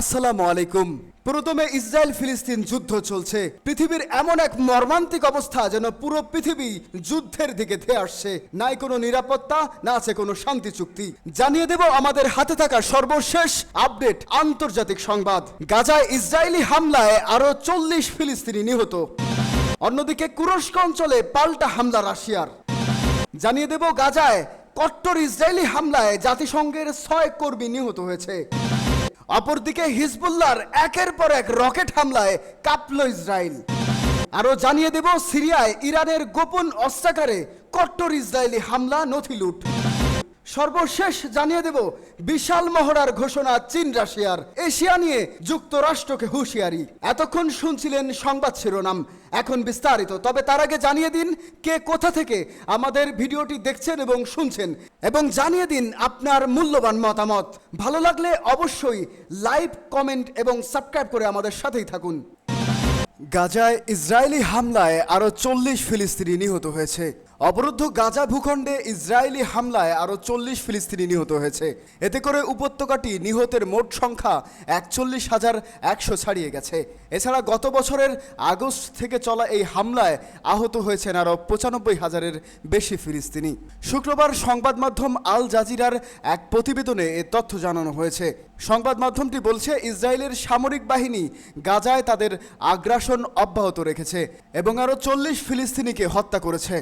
আসসালামু আলাইকুম। প্রথমে ইসরায়েল ফিলিস্তিন যুদ্ধ চলছে। পৃথিবীর এমন এক মর্মান্তিক অবস্থা যেন পুরো পৃথিবী যুদ্ধের দিকে ধেয়ে আসছে। নাই কোনো নিরাপত্তা, না আছে কোনো শান্তি চুক্তি। জানিয়ে দেব আমাদের হাতে থাকা সর্বশেষ আপডেট আন্তর্জাতিক সংবাদ। গাজায় ইসরায়েলি হামলায় আরও চল্লিশ ফিলিস্তিনি নিহত। অন্যদিকে কুরস্ক অঞ্চলে পাল্টা হামলা রাশিয়ার। জানিয়ে দেব গাজায় কট্টর ইসরায়েলি হামলায় জাতিসংঘের ছয় কর্মী নিহত হয়েছে। অপরদিকে হিজবুল্লার একের পর এক রকেট হামলায় কাঁপল ইসরায়েল আরও জানিয়ে দেব, সিরিয়ায় ইরানের গোপন অস্ত্রাগারে কট্টর ইসরায়েলি হামলা নথি লুট সর্বশেষ জানিয়ে দেব, বিশাল মহড়ার ঘোষণা চীন রাশিয়ার। এশিয়া নিয়ে যুক্তরাষ্ট্রকে হুঁশিয়ারি। এতক্ষণ শুনছিলেন সংবাদ শিরোনাম। এখন বিস্তারিত। তবে তার আগে জানিয়ে দিন, কে কোথা থেকে আমাদের ভিডিওটি দেখছেন এবং শুনছেন। এবং জানিয়ে দিন আপনার মূল্যবান মতামত। ভালো লাগলে অবশ্যই লাইক, কমেন্ট এবং সাবস্ক্রাইব করে আমাদের সাথেই থাকুন। গাজায় ইসরায়েলি হামলায় আরও চল্লিশ ফিলিস্তিনি নিহত হয়েছে। অবরুদ্ধ গাজা ভূখণ্ডে ইসরায়েলি হামলায় আরও চল্লিশ ফিলিস্তিনি নিহত হয়েছে। এতে করে উপত্যকাটি নিহতের মোট সংখ্যা একচল্লিশ হাজার একশো ছাড়িয়ে গেছে। এছাড়া গত বছরের আগস্ট থেকে চলা এই হামলায় আহত হয়েছেন আরও পঁচানব্বই হাজারের বেশি ফিলিস্তিনি। শুক্রবার সংবাদ মাধ্যম আল জাজিরার এক প্রতিবেদনে এ তথ্য জানানো হয়েছে। সংবাদ মাধ্যমটি বলছে, ইসরায়েলের সামরিক বাহিনী গাজায় তাদের আগ্রাসন অব্যাহত রেখেছে এবং আরও চল্লিশ ফিলিস্তিনিকে হত্যা করেছে।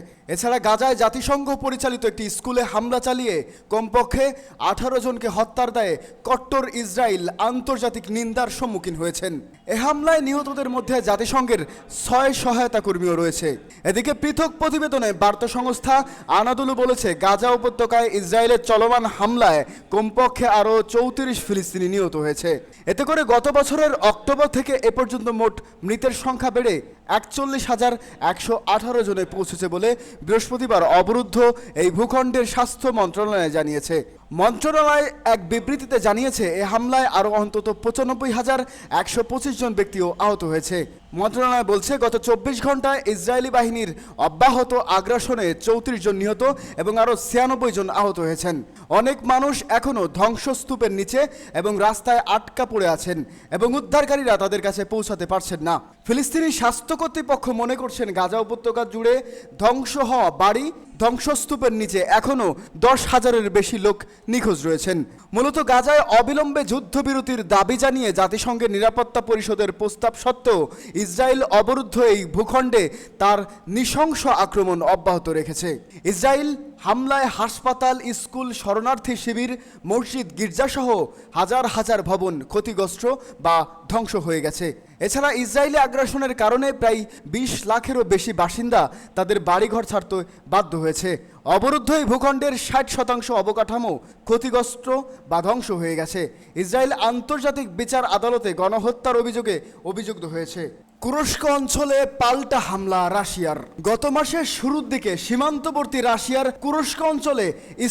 এছাড়া গাজায় জাতিসংঘ পরিচালিত একটি স্কুলে হামলা চালিয়ে কমপক্ষে আঠারো জনকে হত্যার দায়ে কট্টর ইসরায়েল আন্তর্জাতিক নিন্দার সম্মুখীন হয়েছেন। এ হামলায় নিহতদের মধ্যে জাতিসংঘের ছয় সহায়তা কর্মীও রয়েছে। এদিকে পৃথক প্রতিবেদনে বার্তা সংস্থা আনাদুলু বলেছে, গাজা উপত্যকায় ইসরায়েলের চলমান হামলায় কমপক্ষে আরও চৌত্রিশ ফিলিস্তিনি নিহত হয়েছে। এতে করে গত বছরের অক্টোবর থেকে এ পর্যন্ত মোট মৃতের সংখ্যা বেড়ে একচল্লিশ হাজার একশো আঠারো জনে পৌঁছেছে বলে বৃহস্পতিবার অবরুদ্ধ এই ভূখণ্ডের স্বাস্থ্য মন্ত্রণালয় জানিয়েছে। মন্ত্রণালয় এক বিবৃতিতে জানিয়েছে, এ হামলায় আরও অন্তত পঁচানব্বই হাজার একশো পঁচিশ জন ব্যক্তিও আহত হয়েছে। মন্ত্রণালয় বলছে, গত চব্বিশ ঘন্টায় ইসরায়েলি বাহিনীর অব্যাহত আগ্রাসনে চৌত্রিশ জন নিহত এবং আরও ছিয়ানব্বই জন আহত হয়েছেন। অনেক মানুষ এখনও ধ্বংসস্তূপের নিচে এবং রাস্তায় আটকা পড়ে আছেন এবং উদ্ধারকারীরা তাদের কাছে পৌঁছাতে পারছেন না। ফিলিস্তিনি স্বাস্থ্য কর্তৃপক্ষ মনে করছেন, গাজা উপত্যকা জুড়ে ধ্বংস হওয়া বাড়ি ধ্বংসস্তূপের নিচে এখনও দশ হাজারের বেশি লোক নিখোঁজ রয়েছেন। মূলত গাজায় অবিলম্বে যুদ্ধবিরতির দাবি জানিয়ে জাতিসংঘের নিরাপত্তা পরিষদের প্রস্তাব সত্ত্বেও ইসরায়েল অবরুদ্ধ এই ভূখণ্ডে তার নৃশংস আক্রমণ অব্যাহত রেখেছে। ইসরায়েল হামলায় হাসপাতাল, স্কুল, শরণার্থী শিবির, মসজিদ, গির্জাসহ হাজার হাজার ভবন ক্ষতিগ্রস্ত বা ধ্বংস হয়ে গেছে। এছাড়া ইসরায়েলি আগ্রাসনের কারণে প্রায় বিশ লাখেরও বেশি বাসিন্দা তাদের বাড়িঘর ছাড়তে বাধ্য হয়েছে। অবরুদ্ধ এই ভূখণ্ডের ষাট শতাংশ অবকাঠামো ক্ষতিগ্রস্ত বা ধ্বংস হয়ে গেছে। ইসরায়েল আন্তর্জাতিক বিচার আদালতে গণহত্যার অভিযোগে অভিযুক্ত হয়েছে। কুরস্ক অঞ্চলে পাল্টা হামলা রাশিয়ার। গত মাসের শুরুর দিকে সীমান্তবর্তী রাশিয়ার কুরস্ক অঞ্চলে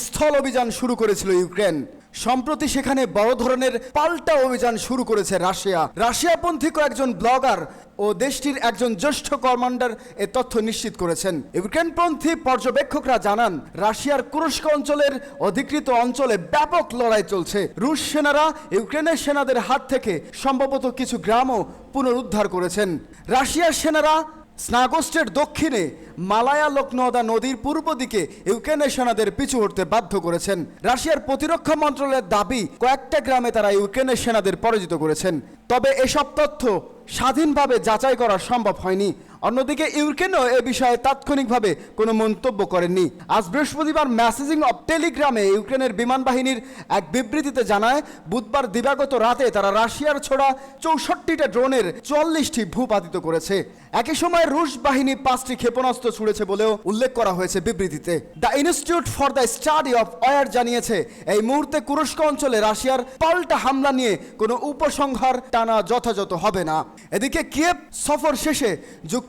স্থল অভিযান শুরু করেছিল ইউক্রেন। সম্প্রতি সেখানে বড় ধরনের পাল্টা অভিযান শুরু করেছে রাশিয়া। রাশিয়াপন্থী কয়েকজন ব্লগার ও দেশটির একজন জ্যেষ্ঠ কমান্ডার এ তথ্য নিশ্চিত করেছেন। ইউক্রেনপন্থী পর্যবেক্ষকরা জানান, রাশিয়ার কুরস্ক অঞ্চলের অধিকৃত অঞ্চলে ব্যাপক লড়াই চলছে। রুশ সেনারা ইউক্রেনের সেনাদের হাত থেকে সম্ভবত কিছু গ্রামও পুনরুদ্ধার করেছেন। রাশিয়ার সেনারা স্নাগোস্টের দক্ষিণে মালায়া লোকনদা নদীর পূর্ব দিকে ইউক্রেনের সেনাদের পিছু হটতে বাধ্য করেছেন। রাশিয়ার প্রতিরক্ষা মন্ত্রণালয়ের দাবি, কয়েকটা গ্রামে তারা ইউক্রেনের সেনাদের পরাজিত করেছেন। তবে এসব তথ্য স্বাধীনভাবে যাচাই করা সম্ভব হয়নি। অন্যদিকে ইউক্রেনও এ বিষয়ে তাৎক্ষণিকভাবে কোনো মন্তব্য করেননি। আজ বৃহস্পতিবার মেসেজিং অব টেলিগ্রামে ইউক্রেনের বিমান বাহিনীর এক বিবৃতিতে জানায়, বুধবার দিবাগত রাতে তারা রাশিয়ার ছোড়া চৌষট্টিটা ড্রোনের চল্লিশটি ভূপাতিত করেছে। একই সময় রুশ বাহিনী পাঁচটি ক্ষেপণাস্ত্র ছুড়েছে বলেও উল্লেখ করা হয়েছে বিবৃতিতে। The institute for the study of war জানিয়েছে, এই মুহূর্তে কুরস্ক অঞ্চলে রাশিয়ার পাল্টা হামলা নিয়ে কোনো উপসংহার টানা যথাযথ হবে না। এদিকে কিয়েভ সফর শেষে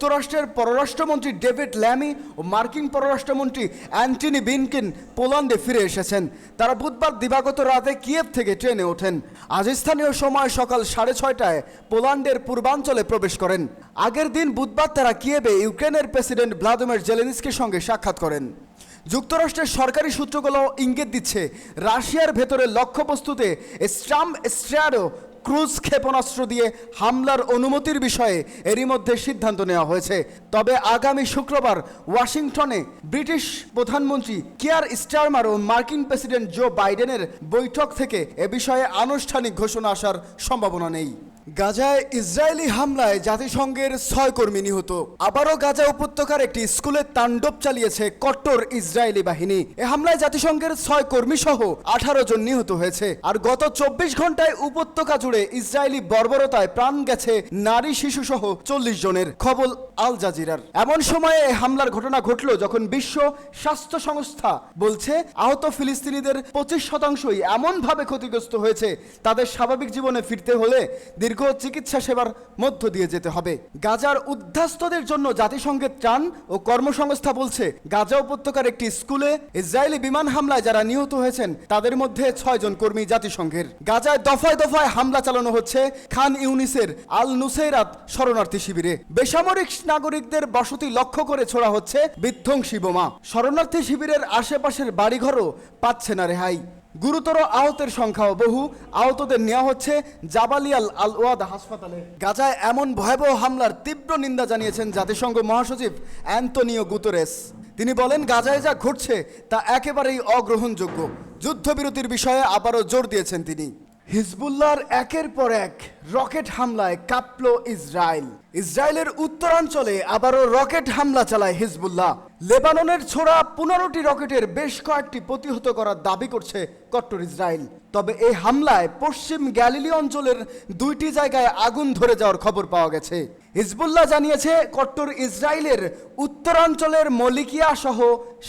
যুক্তরাষ্ট্রের পররাষ্ট্রমন্ত্রী ডেভিড ল্যামি ও মার্কিন পররাষ্ট্রমন্ত্রী অ্যান্টনি বিনকিন পোল্যান্ডে ফিরে এসেছেন। তারা বুধবার দিবাগত রাতে কিয়েভ থেকে ট্রেনে ওঠেন। আজ স্থানীয় সময় সকাল সাড়ে ছয়টায় পোল্যান্ডের পূর্বাঞ্চলে প্রবেশ করেন। আগের দিন বুধবার তারা কিয়েভে ইউক্রেনের প্রেসিডেন্ট ভ্লাদিমির জেলেনিস্কির সঙ্গে সাক্ষাৎ করেন। যুক্তরাষ্ট্রের সরকারি সূত্রগুলো ইঙ্গিত দিচ্ছে, রাশিয়ার ভেতরে লক্ষ্যবস্তুতে স্ট্রাম স্ট্র্যাডো ক্রুজ ক্ষেপণাস্ত্র দিয়ে হামলার অনুমতির বিষয়ে এরই মধ্যে সিদ্ধান্ত নেওয়া হয়েছে। তবে আগামী শুক্রবার ওয়াশিংটনে ব্রিটিশ প্রধানমন্ত্রী কিয়ার স্টারমার ও মার্কিন প্রেসিডেন্ট জো বাইডেনের বৈঠক থেকে এ বিষয়ে আনুষ্ঠানিক ঘোষণা আসার সম্ভাবনা নেই। গাজায় ইসরায়েলি হামলায় জাতিসংঘের ছয় কর্মী নিহত। আবারও গাজা উপত্যকার একটি স্কুলে তাণ্ডব চালিয়েছে কট্টর ইসরায়েলি বাহিনী। এ হামলায় জাতিসংঘের ছয় কর্মী সহ আঠারো জন নিহত হয়েছে। আর গত চব্বিশ ঘন্টায় উপত্যকা জুড়ে ইসরায়েলি বর্বরতায় প্রাণ গেছে নারী শিশু সহ চল্লিশ জনের খবর আল জাজিরার। এমন সময়ে এই হামলার ঘটনা ঘটল যখন বিশ্ব স্বাস্থ্য সংস্থা বলছে, আহত ফিলিস্তিনিদের পঁচিশ শতাংশই এমনভাবে ক্ষতিগ্রস্ত হয়েছে, তাদের স্বাভাবিক জীবনে ফিরতে হলে দীর্ঘ চিকিৎসা সেবার মধ্য দিয়ে যেতে হবে। গাজার উদ্ধাস্তদের জন্য জাতিসংঘের ত্রাণ ও কর্মসংস্থা বলছে, গাজা উপত্যকার একটি স্কুলে ইসরায়েলি বিমান হামলায় যারা নিহত হয়েছেন, তাদের মধ্যে ছয়জন কর্মী জাতিসংঘের। গাজায় দফায় দফায় হামলা চালানো হচ্ছে খান ইউনিসের আল নুসেরাত শরণার্থী শিবিরে। বেসামরিক নাগরিকদের বসতি লক্ষ্য করে ছোড়া হচ্ছে বিধ্বংসী বোমা। শরণার্থী শিবিরের আশেপাশের বাড়িঘরও পাচ্ছে না রেহাই। গুরুতর আহতের সংখ্যাও বহু। আহতদের নেওয়া হচ্ছে জাবালিয়াল আল ওয়াদ হাসপাতালে। গাজায় এমন ভয়াবহ হামলার তীব্র নিন্দা জানিয়েছেন জাতিসংঘ মহাসচিব অ্যান্তনিও গুতরেস। তিনি বলেন, গাজায় যা ঘটছে তা একেবারেই অগ্রহণযোগ্য। যুদ্ধবিরতির বিষয়ে আবারও জোর দিয়েছেন তিনি। হিজবুল্লাহর একের পর এক রকেট হামলায় কাঁপল ইসরায়েল। ইসরায়েলের উত্তরাঞ্চলে আবারও রকেট হামলা চালায় হিজবুল্লাহ। লেবাননের ছোড়া পনেরোটি রকেটের বেশ কয়েকটি প্রতিহত করার দাবি করছে কট্টর ইসরায়েল। তবে এই হামলায় পশ্চিম গ্যালিলি অঞ্চলের দুইটি জায়গায় আগুন ধরে যাওয়ার খবর পাওয়া গেছে। হিজবুল্লাহ জানিয়েছে, কট্টর ইসরায়েলের উত্তরাঞ্চলের মলিকিয়া সহ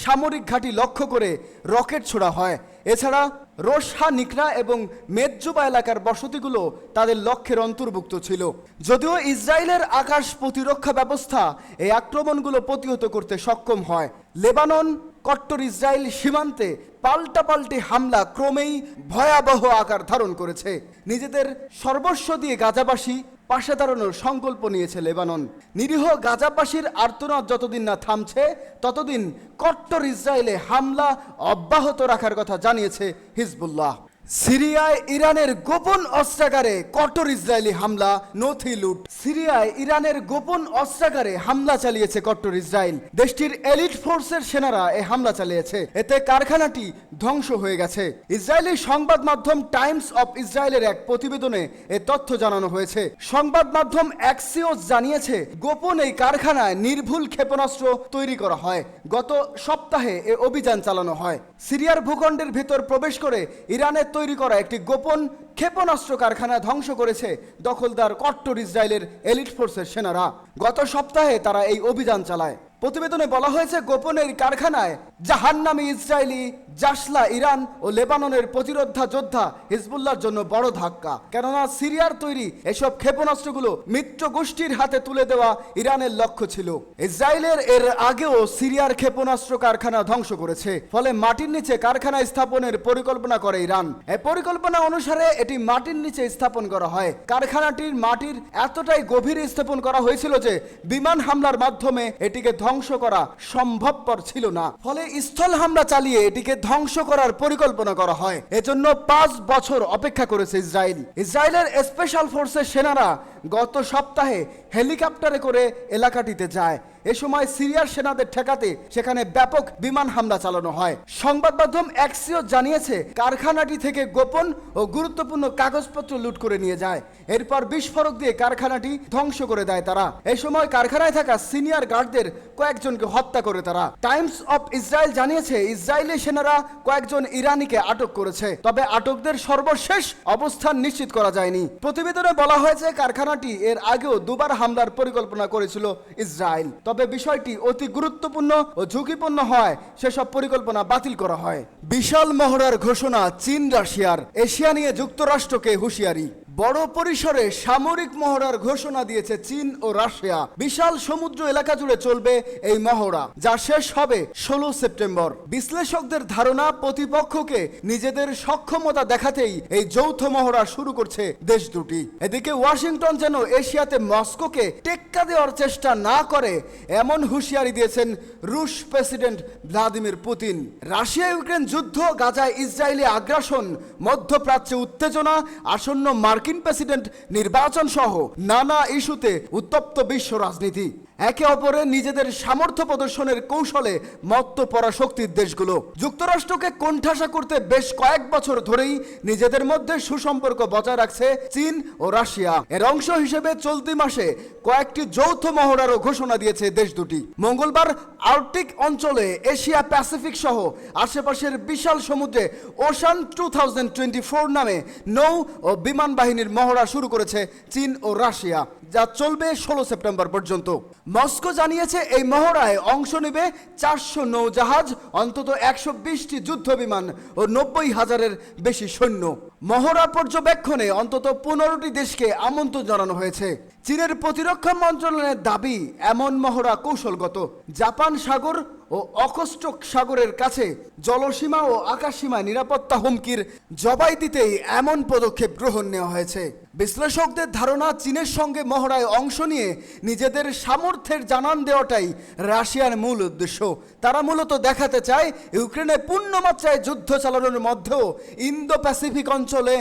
সামরিক ঘাঁটি লক্ষ্য করে রকেট ছোড়া হয়। এছাড়া রোশহা, নিকরা এবং মেদজুবা এলাকার বসতিগুলো তাদের লক্ষ্যের অন্তর্ভুক্ত ছিল। যদিও ইসরায়েলের আকাশ প্রতিরক্ষা ব্যবস্থা এই আক্রমণগুলো প্রতিহত করতে সক্ষম হয়। লেবানন কট্টর ইসরায়েল সীমান্তে পাল্টাপাল্টি হামলা ক্রমেই ভয়াবহ আকার ধারণ করেছে। নিজেদের সর্বস্ব দিয়ে গাজাবাসী পাশে দাঁড়ানোর সংকল্প নিয়েছে লেবানন। নিরীহ গাজাবাসীর আর্তনাদ যতদিন না থামছে, ততদিন কট্টর ইসরায়েলে হামলা অব্যাহত রাখার কথা জানিয়েছে হিজবুল্লাহ। সিরিয়ায় ইরানের গোপন অস্ত্রাগারে কট্টর ইসরায়েলি হামলা, নথি লুট। সিরিয়ায় ইরানের গোপন অস্ত্রাগারে হামলা চালিয়েছে কট্টর ইসরায়েল। দেশটির এলিট ফোর্সের সেনারা এ হামলা চালিয়েছে। এতে কারখানাটি ধ্বংস হয়ে গেছে। ইসরায়েলি সংবাদ মাধ্যম টাইমস অফ ইসরায়েলের এক প্রতিবেদনে এ তথ্য জানানো হয়েছে। সংবাদ মাধ্যম অ্যাক্সিওস জানিয়েছে, গোপন এই কারখানায় নির্ভুল ক্ষেপণাস্ত্র তৈরি করা হয়। গত সপ্তাহে এ অভিযান চালানো হয়। সিরিয়ার ভূখণ্ডের ভেতর প্রবেশ করে ইরানের তৈরি করা একটি গোপন ক্ষেপণাস্ত্র কারখানা ধ্বংস করেছে দখলদার কট্টর ইসরায়েলের এলিট ফোর্সের সেনারা। গত সপ্তাহে তারা এই অভিযান চালায়। প্রতিবেদনে বলা হয়েছে, গোপনের কারখানায় জাহান্নামী ইসরায়েলি, জাসলা ইরান ও লেবাননের প্রতিরোধা যোদ্ধা হিজবুল্লাহর জন্য বড় ধাক্কা। কেননা সিরিয়ার তৈরি এসব ক্ষেপণাস্ত্রগুলো মিত্র গোষ্ঠীর হাতে তুলে দেওয়া ইরানের লক্ষ্য ছিল। ইসরায়েলের এর আগেও সিরিয়ার ক্ষেপণাস্ত্র কারখানা ধ্বংস করেছে, ফলে মাটির নিচে কারখানা স্থাপনের পরিকল্পনা করে ইরান। এই পরিকল্পনা অনুসারে এটি মাটির নিচে স্থাপন করা হয়। কারখানাটির মাটির এতটাই গভীরে স্থাপন করা হয়েছিল যে, বিমান হামলার মাধ্যমে এটিকে ধ্বংস করা সম্ভবপর ছিল না। ফলে স্থল হামলা চালিয়ে এটিকে ধ্বংস করার পরিকল্পনা করা হয়। এজন্য পাঁচ বছর অপেক্ষা করেছে ইসরায়েল। ইসরায়েলের স্পেশাল ফোর্সের সেনারা গত সপ্তাহে হেলিকপ্টারে করে এলাকাটিতে যায়। এ সময় সিরিয়ার সেনাদের ঠেকাতে সেখানে ব্যাপক বিমান হামলা চালানো হয়। সংবাদ মাধ্যম অ্যাক্সিও জানিয়েছে, কারখানাটি থেকে গোপন ও গুরুত্বপূর্ণ কাগজপত্র লুট করে নিয়ে যায়। এরপর বিস্ফোরক দিয়ে কারখানাটি ধ্বংস করে দেয় তারা। এই সময় কারখানায় থাকা সিনিয়র গার্ডদের কয়েকজনকে হত্যা করে তারা। টাইমস অফ ইসরায়েল জানিয়েছে, ইসরায়েলি সেনারা কয়েকজন ইরানিকে আটক করেছে। তবে আটকদের সর্বশেষ অবস্থান নিশ্চিত করা যায়নি। প্রতিবেদনে বলা হয়েছে, কারখানাটি এর আগেও দুবার হামলার পরিকল্পনা করেছিল ইসরায়েল। তবে বিষয়টি অতি গুরুত্বপূর্ণ ও ঝুঁকিপূর্ণ হয়, সেসব পরিকল্পনা বাতিল করা হয়। বিশাল মহড়ার ঘোষণা চীন, রাশিয়ার। এশিয়া নিয়ে যুক্তরাষ্ট্রকে হুঁশিয়ারি। বড় পরিসরে সামরিক মহড়ার ঘোষণা দিয়েছে চীন ও রাশিয়া। বিশাল সমুদ্র এলাকা জুড়ে চলবে এই মহড়া, যা শেষ হবে ষোলো সেপ্টেম্বর। বিশ্লেষকদের ধারণা, প্রতিপক্ষকে নিজেদের সক্ষমতা দেখাতেই এই যৌথ মহড়া শুরু করছে দেশ দুটি। এদিকে ওয়াশিংটন যেন এশিয়াতে মস্কোকে টেক্কা দেওয়ার চেষ্টা না করে, এমন হুঁশিয়ারি দিয়েছেন রুশ president Vladimir Putin. Russia Ukraine যুদ্ধ, গাজায় ইসরায়েলি আগ্রাসন, মধ্যপ্রাচ্যে উত্তেজনা, আসন্ন মার্কিন মার্কিন প্রেসিডেন্ট নির্বাচন সহ নানা ইস্যুতে উত্তপ্ত বিশ্ব রাজনীতি। একে অপরের নিজেদের সামর্থ্য প্রদর্শনের কৌশলে মত্ত পরাশক্তির দেশগুলো। যুক্তরাষ্ট্রকে কোণঠাসা করতে বেশ কয়েক বছর ধরেই নিজেদের মধ্যে সুসম্পর্ক বজায় রাখছে চীন ও রাশিয়া। এর অংশ হিসেবে চলতি মাসে কয়েকটি যৌথ মহড়ারও ঘোষণা দিয়েছে দেশ দুটি। মঙ্গলবার আর্কটিক অঞ্চলে এশিয়া প্যাসিফিক সহ আশেপাশের বিশাল সমুদ্রে ocean two thousand twenty four নামে নৌ ও বিমান বাহিনীর মহড়া শুরু করেছে চীন ও রাশিয়া, যা চলবে ষোলো সেপ্টেম্বর পর্যন্ত। মস্কো জানিয়েছে এই মহড়ায় অংশ নেবে চারশো নৌজাহাজ, অন্তত একশো বিশটি যুদ্ধ বিমান ও নব্বই হাজারের বেশি সৈন্য। মহড়া পর্যবেক্ষণে অন্তত পনেরোটি দেশকে আমন্ত্রণ জানানো হয়েছে। চীনের প্রতিরক্ষা মন্ত্রণালয়ের দাবি এমন মহড়া কৌশলগত। জাপান সাগর ও অকস্টক সাগরের কাছে জলসীমা ও আকাশসীমায় নিরাপত্তা হুমকির জবাই দিতেই এমন পদক্ষেপ গ্রহণ নেওয়া হয়েছে। বিশ্লেষকদের ধারণা, চীনের সঙ্গে মহড়ায় অংশ নিয়ে নিজেদের সামর্থ্যের জানান দেওয়াটাই রাশিয়ার মূল উদ্দেশ্য। তারা মূলত দেখাতে চায়, ইউক্রেনে পূর্ণমাত্রায় যুদ্ধ চালানোর মধ্যেও ইন্দো প্যাসিফিক অঞ্চলে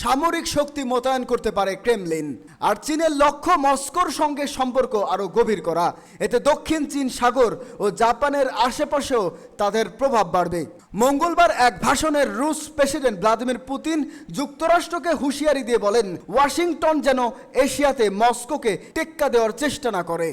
সামরিক শক্তি মোতায়েন করতে পারে ক্রেমলিন। আর চীনের লক্ষ্য মস্কোর সঙ্গে সম্পর্ক আরও গভীর করা। এতে দক্ষিণ চীন সাগর ও জাপানের আশেপাশেও তাদের প্রভাব বাড়বে। মঙ্গলবার এক ভাষণের রুশ প্রেসিডেন্ট ভ্লাদিমির পুতিন যুক্তরাষ্ট্রকে হুঁশিয়ারি দিয়ে বলেন, ওয়াশিংটন যেন এশিয়াতে মস্কোকে টেক্কা দেওয়ার চেষ্টা না করে।